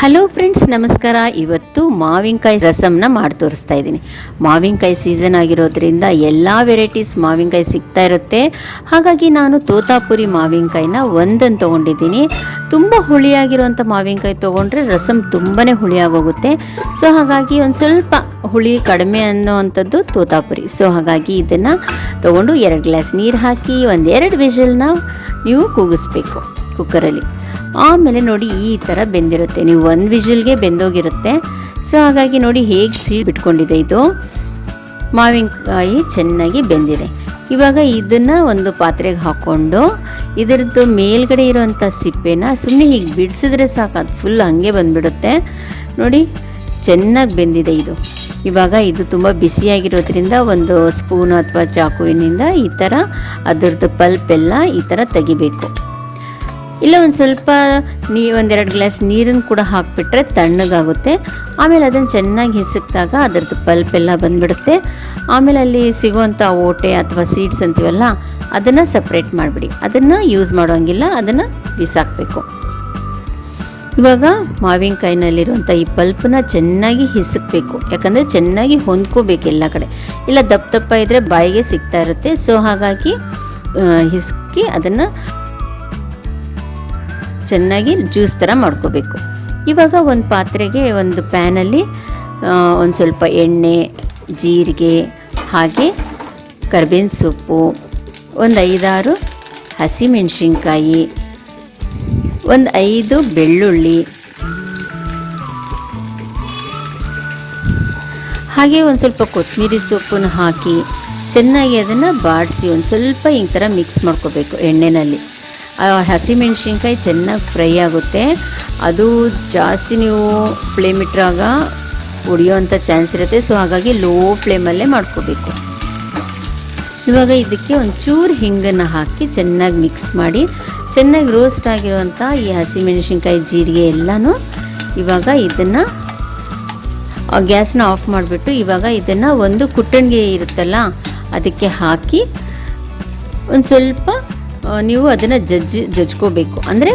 Hello friends ನಮಸ್ಕಾರ. ಇವತ್ತು ಮಾವಿನಕಾಯಿ ರಸಮ್ನ ಮಾಡಿ ತೋರಿಸ್ತಾ ಇದ್ದೀನಿ. ಮಾವಿನಕಾಯಿ ಸೀಸನ್ ಆಗಿರೋದ್ರಿಂದ ಎಲ್ಲ ವೆರೈಟೀಸ್ ಮಾವಿನಕಾಯಿ ಸಿಗ್ತಾ ಇರುತ್ತೆ. ಹಾಗಾಗಿ ನಾನು ತೋತಾಪುರಿ ಮಾವಿನಕಾಯಿನ ಒಂದನ್ನು ತೊಗೊಂಡಿದ್ದೀನಿ. ತುಂಬ ಹುಳಿಯಾಗಿರುವಂಥ ಮಾವಿನಕಾಯಿ ತೊಗೊಂಡ್ರೆ ರಸಮ್ ತುಂಬಾ ಹುಳಿಯಾಗೋಗುತ್ತೆ. ಸೊ ಹಾಗಾಗಿ ಒಂದು ಸ್ವಲ್ಪ ಹುಳಿ ಕಡಿಮೆ ಅನ್ನೋವಂಥದ್ದು ತೋತಾಪುರಿ. ಸೊ ಹಾಗಾಗಿ ಇದನ್ನು ತೊಗೊಂಡು ಎರಡು ಗ್ಲಾಸ್ ನೀರು ಹಾಕಿ ಒಂದೆರಡು ವಿಷಲ್ನ ನೀವು ಕೂಗಿಸ್ಬೇಕು ಕುಕ್ಕರಲ್ಲಿ ಆಮೇಲೆ ನೋಡಿ ಈ ಥರ ಬೆಂದಿರುತ್ತೆ. ನೀವು ಒಂದು ವಿಜಿಲ್ಗೆ ಬೆಂದೋಗಿರುತ್ತೆ. ಸೊ ಹಾಗಾಗಿ ನೋಡಿ ಹೇಗೆ ಸೀಳು ಬಿಟ್ಕೊಂಡಿದೆ ಇದು. ಮಾವಿನಕಾಯಿ ಚೆನ್ನಾಗಿ ಬೆಂದಿದೆ. ಇವಾಗ ಇದನ್ನು ಒಂದು ಪಾತ್ರೆಗೆ ಹಾಕ್ಕೊಂಡು ಇದರದ್ದು ಮೇಲ್ಗಡೆ ಇರೋವಂಥ ಸಿಪ್ಪೆನ ಸುಮ್ಮನೆ ಹೀಗೆ ಬಿಡಿಸಿದ್ರೆ ಸಾಕು, ಅದು ಫುಲ್ ಹಾಗೆ ಬಂದುಬಿಡುತ್ತೆ. ನೋಡಿ ಚೆನ್ನಾಗಿ ಬೆಂದಿದೆ ಇದು. ಇವಾಗ ಇದು ತುಂಬ ಬಿಸಿಯಾಗಿರೋದ್ರಿಂದ ಒಂದು ಸ್ಪೂನ್ ಅಥವಾ ಚಾಕುವಿನಿಂದ ಈ ಥರ ಅದರದ್ದು ಪಲ್ಪೆಲ್ಲ ಈ ಥರ ತೆಗಿಬೇಕು. ಇಲ್ಲ, ಒಂದು ಸ್ವಲ್ಪ ನೀ, ಒಂದೆರಡು ಗ್ಲಾಸ್ ನೀರನ್ನು ಕೂಡ ಹಾಕಿಬಿಟ್ರೆ ತಣ್ಣಗಾಗುತ್ತೆ. ಆಮೇಲೆ ಅದನ್ನು ಚೆನ್ನಾಗಿ ಹಿಸುಕ್ದಾಗ ಅದರದ್ದು ಪಲ್ಪ್ ಎಲ್ಲ ಬಂದ್ಬಿಡುತ್ತೆ. ಆಮೇಲೆ ಅಲ್ಲಿ ಸಿಗುವಂಥ ಓಟೆ ಅಥವಾ ಸೀಡ್ಸ್ ಅಂತೀವಲ್ಲ, ಅದನ್ನು ಸಪ್ರೇಟ್ ಮಾಡಿಬಿಡಿ. ಅದನ್ನು ಯೂಸ್ ಮಾಡೋಂಗಿಲ್ಲ, ಅದನ್ನು ಬಿಸಾಕಬೇಕು. ಇವಾಗ ಮಾವಿನಕಾಯಿನಲ್ಲಿರುವಂಥ ಈ ಪಲ್ಪನ್ನ ಚೆನ್ನಾಗಿ ಹಿಸಕ್ಬೇಕು. ಯಾಕಂದರೆ ಚೆನ್ನಾಗಿ ಹೊಂದ್ಕೋಬೇಕು ಎಲ್ಲ ಕಡೆ. ಇಲ್ಲ, ದಪ್ಪ ದಪ್ಪ ಇದ್ದರೆ ಬಾಯಿಗೆ ಸಿಗ್ತಾ ಇರುತ್ತೆ. ಸೊ ಹಾಗಾಗಿ ಹಿಸುಕಿ ಅದನ್ನು ಚೆನ್ನಾಗಿ ಜ್ಯೂಸ್ ಥರ ಮಾಡ್ಕೋಬೇಕು. ಇವಾಗ ಒಂದು ಪಾತ್ರೆಗೆ ಒಂದು ಪ್ಯಾನಲ್ಲಿ ಒಂದು ಸ್ವಲ್ಪ ಎಣ್ಣೆ, ಜೀರಿಗೆ, ಹಾಗೆ ಕರ್ಬೇವಿನ ಸೊಪ್ಪು, ಒಂದು ಐದಾರು ಹಸಿಮೆಣಸಿನ್ಕಾಯಿ, ಒಂದು ಐದು ಬೆಳ್ಳುಳ್ಳಿ, ಹಾಗೆ ಒಂದು ಸ್ವಲ್ಪ ಕೊತ್ತಂಬರಿ ಸೊಪ್ಪನ್ನು ಹಾಕಿ ಚೆನ್ನಾಗಿ ಅದನ್ನು ಬಾಡಿಸಿ ಒಂದು ಸ್ವಲ್ಪ ಈ ಥರ ಮಿಕ್ಸ್ ಮಾಡ್ಕೋಬೇಕು ಎಣ್ಣೆಯಲ್ಲಿ ಹಸಿಮೆಣ್ಸಿನ್ಕಾಯಿ ಚೆನ್ನಾಗಿ ಫ್ರೈ ಆಗುತ್ತೆ. ಅದು ಜಾಸ್ತಿ ನೀವು ಫ್ಲೇಮ್ ಇಟ್ಟರಾಗ ಉಡಿಯೋವಂಥ ಚಾನ್ಸ್ ಇರುತ್ತೆ. ಸೊ, ಹಾಗಾಗಿ ಲೋ ಫ್ಲೇಮಲ್ಲೇ ಮಾಡ್ಕೋಬೇಕು. ಇವಾಗ ಇದಕ್ಕೆ ಒಂಚೂರು ಹಿಂಗನ್ನು ಹಾಕಿ ಚೆನ್ನಾಗಿ ಮಿಕ್ಸ್ ಮಾಡಿ, ಚೆನ್ನಾಗಿ ರೋಸ್ಟ್ ಆಗಿರುವಂಥ ಈ ಹಸಿಮೆಣಸಿನ್ಕಾಯಿ ಜೀರಿಗೆ ಎಲ್ಲನೂ ಇವಾಗ ಇದನ್ನು ಗ್ಯಾಸ್ನ ಆಫ್ ಮಾಡಿಬಿಟ್ಟು ಇವಾಗ ಇದನ್ನು ಒಂದು ಕುಟ್ಟಣಿಗೆ ಇರುತ್ತಲ್ಲ, ಅದಕ್ಕೆ ಹಾಕಿ ಒಂದು ಸ್ವಲ್ಪ ನೀವು ಅದನ್ನು ಜಜ್ಜಿ, ಜಜ್ಕೋಬೇಕು. ಅಂದರೆ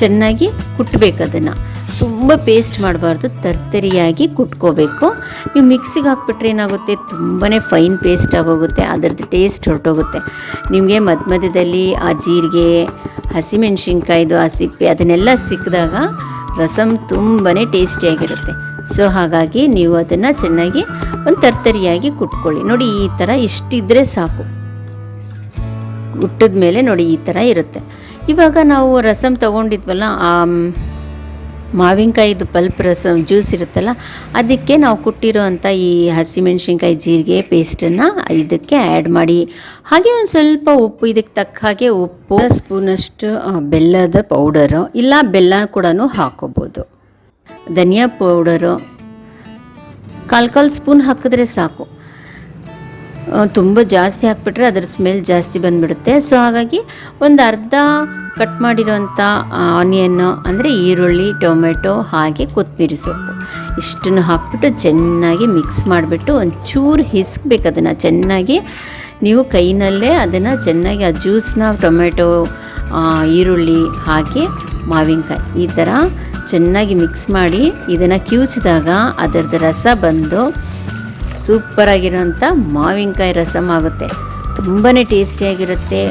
ಚೆನ್ನಾಗಿ ಕುಟ್ಟಬೇಕು ಅದನ್ನು. ತುಂಬ ಪೇಸ್ಟ್ ಮಾಡಬಾರ್ದು, ತರ್ತರಿಯಾಗಿ ಕುಟ್ಕೋಬೇಕು. ನೀವು ಮಿಕ್ಸಿಗೆ ಹಾಕ್ಬಿಟ್ರೆ ಏನಾಗುತ್ತೆ? ತುಂಬಾ ಫೈನ್ ಪೇಸ್ಟ್ ಆಗೋಗುತ್ತೆ, ಅದರದ್ದು ಟೇಸ್ಟ್ ಹೊರಟೋಗುತ್ತೆ. ನಿಮಗೆ ಮಧ್ಯ ಮಧ್ಯದಲ್ಲಿ ಆ ಜೀರಿಗೆ ಹಸಿಮೆಣ್ಸಿನ್ಕಾಯ್ದು ಆ ಸಿಪ್ಪೆ ಅದನ್ನೆಲ್ಲ ಸಿಕ್ಕಿದಾಗ ರಸಮ್ ತುಂಬಾ ಟೇಸ್ಟಿಯಾಗಿರುತ್ತೆ ಸೊ ಹಾಗಾಗಿ ನೀವು ಅದನ್ನು ಚೆನ್ನಾಗಿ ಒಂದು ತರ್ತರಿಯಾಗಿ ಕುಟ್ಕೊಳ್ಳಿ. ನೋಡಿ, ಈ ಥರ ಇಷ್ಟಿದ್ರೆ ಸಾಕು. ಹುಟ್ಟಿದ ಮೇಲೆ ನೋಡಿ ಈ ಥರ ಇರುತ್ತೆ. ಇವಾಗ ನಾವು ರಸಮ್ ತೊಗೊಂಡಿದ್ವಲ್ಲ, ಆ ಮಾವಿನಕಾಯಿದು ಪಲ್ಪ್ ರಸಮ್ ಜ್ಯೂಸ್ ಇರುತ್ತಲ್ಲ, ಅದಕ್ಕೆ ನಾವು ಕುಟ್ಟಿರೋ ಅಂಥ ಈ ಹಸಿಮೆಣ್ಸಿನ್ಕಾಯಿ ಜೀರಿಗೆ ಪೇಸ್ಟನ್ನು ಇದಕ್ಕೆ ಆ್ಯಡ್ ಮಾಡಿ. ಹಾಗೆ ಒಂದು ಸ್ವಲ್ಪ ಉಪ್ಪು, ಇದಕ್ಕೆ ತಕ್ಕ ಹಾಗೆ ಉಪ್ಪು ಸ್ಪೂನಷ್ಟು ಬೆಲ್ಲದ ಪೌಡರು, ಇಲ್ಲ ಬೆಲ್ಲ ಕೂಡ ಹಾಕೋಬೋದು. ಧನಿಯಾ ಪೌಡರು, ಕಾಲು ಕಾಲು ಸ್ಪೂನ್ ಹಾಕಿದ್ರೆ ಸಾಕು. ತುಂಬ ಜಾಸ್ತಿ ಹಾಕ್ಬಿಟ್ರೆ ಅದರ ಸ್ಮೆಲ್ ಜಾಸ್ತಿ ಬಂದ್ಬಿಡುತ್ತೆ. ಸೊ ಹಾಗಾಗಿ ಒಂದು ಅರ್ಧ ಕಟ್ ಮಾಡಿರೋಂಥ ಆನಿಯನ್ನು ಅಂದರೆ ಈರುಳ್ಳಿ, ಟೊಮೆಟೊ, ಹಾಗೆ ಕೊತ್ತಂಬರಿ ಸೊಪ್ಪು. ಇಷ್ಟನ್ನು ಹಾಕ್ಬಿಟ್ಟು ಚೆನ್ನಾಗಿ ಮಿಕ್ಸ್ ಮಾಡಿಬಿಟ್ಟು ಒಂಚೂರು ಹಿಸ್ಕ್ಬೇಕು ಅದನ್ನು. ಚೆನ್ನಾಗಿ ನೀವು ಕೈನಲ್ಲೇ ಅದನ್ನು ಚೆನ್ನಾಗಿ ಆ ಜ್ಯೂಸನ್ನ ಟೊಮೆಟೊ ಈರುಳ್ಳಿ, ಹಾಗೆ ಮಾವಿನಕಾಯಿ ಈ ಥರ ಚೆನ್ನಾಗಿ ಮಿಕ್ಸ್ ಮಾಡಿ ಇದನ್ನು ಕಿವುಚಿದಾಗ ಅದರದ್ದು ರಸ ಬಂದು ಸೂಪರಾಗಿರೋಂಥ ಮಾವಿನಕಾಯಿ ರಸಮ್ ಆಗುತ್ತೆ. ತುಂಬಾ ಟೇಸ್ಟಿಯಾಗಿರುತ್ತೆ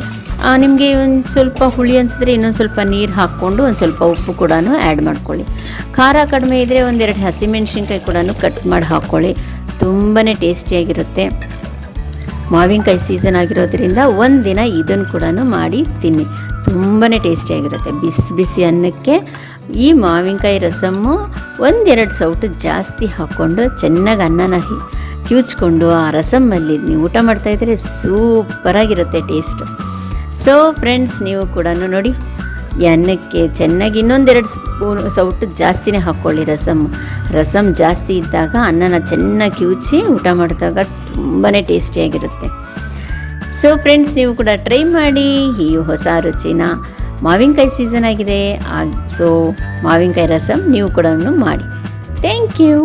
ನಿಮಗೆ ಒಂದು ಸ್ವಲ್ಪ ಹುಳಿ ಅನಿಸಿದ್ರೆ ಇನ್ನೊಂದು ಸ್ವಲ್ಪ ನೀರು ಹಾಕ್ಕೊಂಡು ಒಂದು ಸ್ವಲ್ಪ ಉಪ್ಪು ಕೂಡ ಆ್ಯಡ್ ಮಾಡ್ಕೊಳ್ಳಿ. ಖಾರ ಕಡಿಮೆ ಇದ್ದರೆ ಒಂದೆರಡು ಹಸಿಮೆಣ್ಸಿನ್ಕಾಯಿ ಕೂಡ ಕಟ್ ಮಾಡಿ ಹಾಕ್ಕೊಳ್ಳಿ ತುಂಬಾ ಟೇಸ್ಟಿಯಾಗಿರುತ್ತೆ ಮಾವಿನಕಾಯಿ ಸೀಸನ್ ಆಗಿರೋದ್ರಿಂದ ಒಂದು ದಿನ ಇದನ್ನು ಕೂಡ ಮಾಡಿ ತಿನ್ನಿ. ತುಂಬಾ ಟೇಸ್ಟಿಯಾಗಿರುತ್ತೆ ಬಿಸಿ ಬಿಸಿ ಅನ್ನಕ್ಕೆ ಈ ಮಾವಿನಕಾಯಿ ರಸಮ್ಮು ಒಂದೆರಡು ಸೌಟು ಜಾಸ್ತಿ ಹಾಕ್ಕೊಂಡು ಚೆನ್ನಾಗಿ ಅನ್ನನ ಕಿವುಚ್ಕೊಂಡು ಆ ರಸಮಲ್ಲಿ ನೀವು ಊಟ ಮಾಡ್ತಾಯಿದ್ರೆ ಸೂಪರಾಗಿರುತ್ತೆ ಟೇಸ್ಟು. ಸೊ ಫ್ರೆಂಡ್ಸ್ ನೀವು ಕೂಡ ನೋಡಿ ಅನ್ನಕ್ಕೆ ಚೆನ್ನಾಗಿ ಇನ್ನೊಂದೆರಡು ಸ್ಪೂನ್ ಸೌಟು ಜಾಸ್ತಿನೇ ಹಾಕ್ಕೊಳ್ಳಿ ರಸಮ್ ರಸಮ್ ಜಾಸ್ತಿ ಇದ್ದಾಗ ಅನ್ನನ ಚೆನ್ನಾಗಿ ಕಿವುಚಿ ಊಟ ಮಾಡಿದಾಗ ತುಂಬಾ ಟೇಸ್ಟಿಯಾಗಿರುತ್ತೆ ಸೊ ಫ್ರೆಂಡ್ಸ್ ನೀವು ಕೂಡ ಟ್ರೈ ಮಾಡಿ. ಈ ಹೊಸ ರುಚಿನ ಮಾವಿನಕಾಯಿ ಸೀಸನ್ ಆಗಿದೆ. ಸೊ ಮಾವಿನಕಾಯಿ ರಸಮ್ ನೀವು ಕೂಡ ಮಾಡಿ. Thank you